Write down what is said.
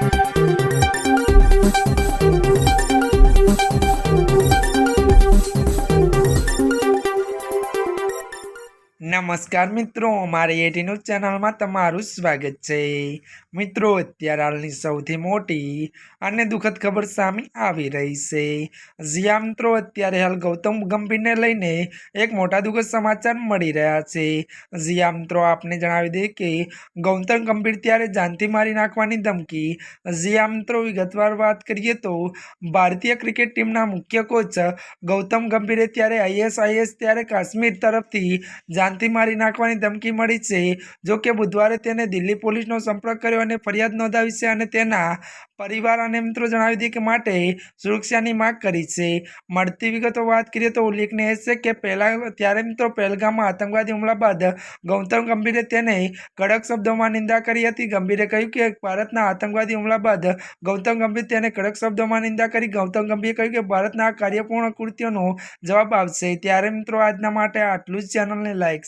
Thank you. નમસ્કાર મિત્રો, અમારી એટી ન્યૂઝ ચેનલમાં તમારું સ્વાગત છે. મિત્રો, અત્યારે હાલની સૌથી મોટી અને દુઃખદ ખબર સામે આવી રહી છે. જ્યાં મિત્રો, અત્યારે હાલ ગૌતમ ગંભીરને લઈને એક મોટા દુઃખદ સમાચાર મળી રહ્યા છે. જ્યાં મિત્રો, આપને જણાવી દઈએ કે ગૌતમ ગંભીર ત્યારે જાનથી મારી નાખવાની ધમકી. જ્યાં મિત્રો, વિગતવાર વાત કરીએ તો ભારતીય ક્રિકેટ ટીમના મુખ્ય કોચ ગૌતમ ગંભીરે ત્યારે આઈએસ આઈએસ ત્યારે કાશ્મીર તરફથી જાનથી મારી નાખવાની ધમકી મળી છે. જો કે બુધવારે તેને દિલ્હી પોલીસનો સંપર્ક કર્યો અને ફરિયાદ નોંધાવી છે અને તેના પરિવાર અને મિત્રો જણાવી દીધી કે માટે સુરક્ષાની માંગ કરી છે. મળતી વિગતો વાત કરીએ તો ઉલ્લેખનીય છે કે પહેલાં ત્યારે મિત્રો પહેલગામમાં આતંકવાદી હુમલા બાદ ગૌતમ ગંભીરે તેને કડક શબ્દોમાં નિંદા કરી હતી. ગંભીરે કહ્યું કે ભારતના આતંકવાદી હુમલા બાદ ગૌતમ ગંભીર તેને કડક શબ્દોમાં નિંદા કરી. ગૌતમ ગંભીરે કહ્યું કે ભારતના કાર્યપૂર્ણ કૃત્યોનો જવાબ આવશે ત્યારે મિત્રો આજના માટે આટલું જ. ચેનલને લાઇક